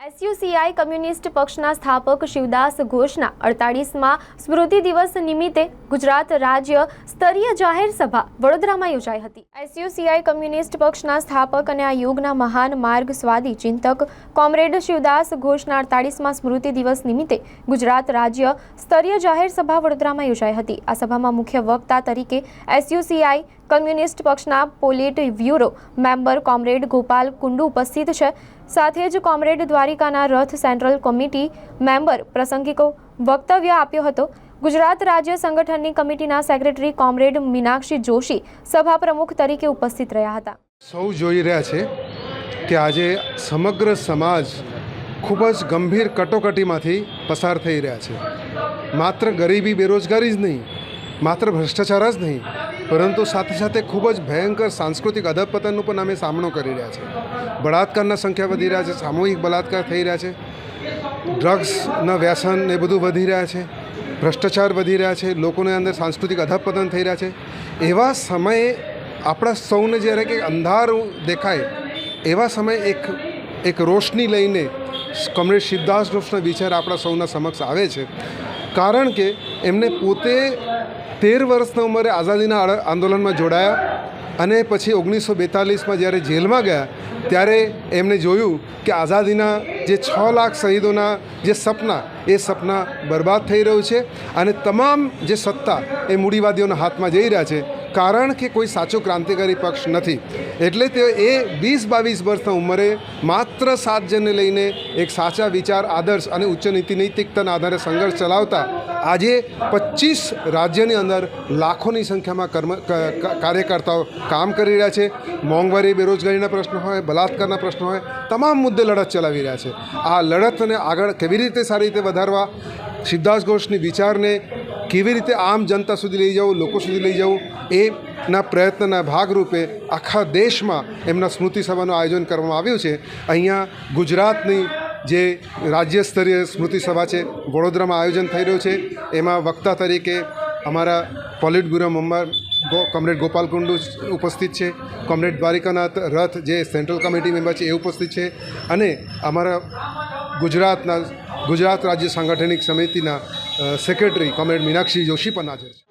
એસયુસીઆઈ communist પક્ષના સ્થાપક શિવદાસ ઘોષના અડતાળીસમાં સ્મૃતિ દિવસ નિમિત્તે ગુજરાત રાજ્ય સ્તરીય જાહેર સભા વડોદરામાં યોજાઈ હતી. એસયુસીઆઈ કમ્યુનિસ્ટ પક્ષના સ્થાપક અને આ યુગના મહાન માર્ગ સ્વાદી ચિંતક કોમરેડ શિવદાસ ઘોષના અડતાળીસમાં સ્મૃતિ દિવસ નિમિત્તે ગુજરાત રાજ્ય સ્તરીય જાહેર સભા વડોદરામાં યોજાઈ હતી. આ સભામાં મુખ્ય વક્તા તરીકે એસયુસીઆઈ કમ્યુનિસ્ટ પક્ષના polit bureau member comrade Gopal Kundu ઉપસ્થિત છે. સાથે જ કોમરેડ દ્વારિકાના રથ સેન્ટ્રલ કમિટી મેમ્બર પ્રસંગિકો વક્તવ્ય આપ્યો હતો. ગુજરાત રાજ્ય સંગઠનની કમિટીના સેક્રેટરી કોમરેડ મીનાક્ષી જોશી સભા પ્રમુખ તરીકે ઉપસ્થિત રહ્યા હતા. સૌ જોઈ રહ્યા છે કે આજે સમગ્ર સમાજ ખૂબ જ ગંભીર કટોકટીમાંથી પસાર થઈ રહ્યા છે. માત્ર ગરીબી બેરોજગારી જ નહીં, માત્ર ભ્રષ્ટાચાર જ નહીં પરંતુ સાથે સાથે ખૂબ જ ભયંકર સાંસ્કૃતિક અધપતનનો પણ અમે સામનો કરી રહ્યા છે. બળાત્કારના સંખ્યા વધી રહ્યા છે, સામૂહિક બળાત્કાર થઈ રહ્યા છે, ડ્રગ્સના વ્યસન એ બધું વધી રહ્યા છે, ભ્રષ્ટાચાર વધી રહ્યા છે, લોકોને અંદર સાંસ્કૃતિક અધપતન થઈ રહ્યા છે. એવા સમયે આપણા સૌને જ્યારે કે અંધારું દેખાય, એવા સમયે એક એક રોશની લઈને કમરેડ શિવદાસ રોષના વિચાર આપણા સૌના સમક્ષ આવે છે. કારણ કે એમને પોતે તેર વર્ષના ઉંમરે આઝાદીના આંદોલનમાં જોડાયા અને પછી ઓગણીસો બેતાલીસમાં જ્યારે જેલમાં ગયા, ત્યારે એમણે જોયું કે આઝાદીના જે છ લાખ શહીદોના જે સપના, એ સપના બરબાદ થઈ રહ્યું છે અને તમામ જે સત્તા એ મૂડીવાદીઓના હાથમાં જઈ રહ્યા છે. કારણ કે કોઈ સાચો ક્રાંતિકારી પક્ષ નથી. એટલે તે એ વીસ બાવીસ વર્ષના ઉંમરે માત્ર સાત જણને લઈને એક સાચા વિચાર, આદર્શ અને ઉચ્ચ નીતિ નૈતિકતાના આધારે સંઘર્ષ ચલાવતા આજે પચીસ રાજ્યની અંદર લાખોની સંખ્યામાં કર્મ કાર્યકર્તાઓ કામ કરી રહ્યા છે. મોંઘવારી, બેરોજગારીના પ્રશ્નો હોય બલાત્કારના પ્રશ્નો હોય, તમામ મુદ્દે લડત ચલાવી રહ્યા છે. આ લડતને આગળ કેવી રીતે સારી રીતે વધારવા? સિદ્ધાર્થ ઘોષની વિચારને કેવી રીતે આમ જનતા સુધી લઈ જવું, લોકો સુધી લઈ જવું, એના પ્રયત્નના ભાગરૂપે આખા દેશમાં એમના સ્મૃતિ સભાનું આયોજન કરવામાં આવ્યું છે. અહીંયા ગુજરાતની જે રાજ્ય સ્તરીય સ્મૃતિ સભા છે, વડોદરામાં આયોજન થઈ રહ્યું છે. એમાં વક્તા તરીકે અમારા પોલિટ બ્યુરો ગો, કોમરેડ ગોપાલ કુંડુ ઉપસ્થિત છે. કોમરેડ દ્વારિકાનાથ રથ જે સેન્ટ્રલ કમિટી મેમ્બર છે, એ ઉપસ્થિત છે. અને અમારા ગુજરાતના, ગુજરાત રાજ્ય સાંગઠનિક સમિતિના સેક્રેટરી કોમરેડ મીનાક્ષી જોશી પણ હાજર છે.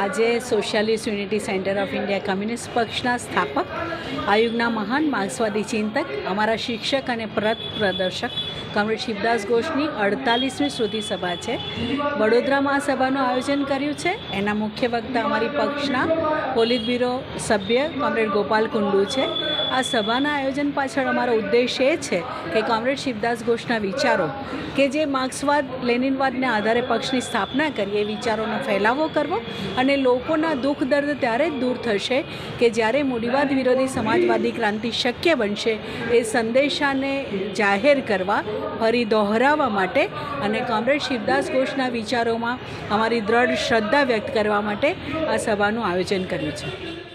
આજે socialist unity centre of India communist પક્ષના સ્થાપક, આયુગના મહાન માર્ક્સવાદી ચિંતક, અમારા શિક્ષક અને પ્રત પ્રદર્શક કમરેડ શિવદાસ ઘોષની અડતાલીસમી શ્રુતિ સભા છે. વડોદરામાં આ સભાનું આયોજન કર્યું છે. એના મુખ્ય વક્તા અમારી પક્ષના પોલિત બ્યુરો સભ્ય કોમરેડ ગોપાલ કુંડુ છે. આ સભાના આયોજન પાછળ અમારો ઉદ્દેશ એ છે કે કોમરેડ શિવદાસ ઘોષના વિચારો કે જે માર્ક્સવાદ, લેનિનવાદને આધારે પક્ષની સ્થાપના કરી એ વિચારોનો ફેલાવો કરવો અને લોકોના દુઃખ, દર્દ ત્યારે જ દૂર થશે કે જ્યારે મૂડીવાદ વિરોધી સમાજવાદી ક્રાંતિ શક્ય બનશે એ સંદેશાને જાહેર કરવા, ફરી દોહરાવવા માટે અને કોમરેડ શિવદાસ ઘોષના વિચારોમાં અમારી દ્રઢ શ્રદ્ધા વ્યક્ત કરવા માટે આ સભાનું આયોજન કર્યું છે.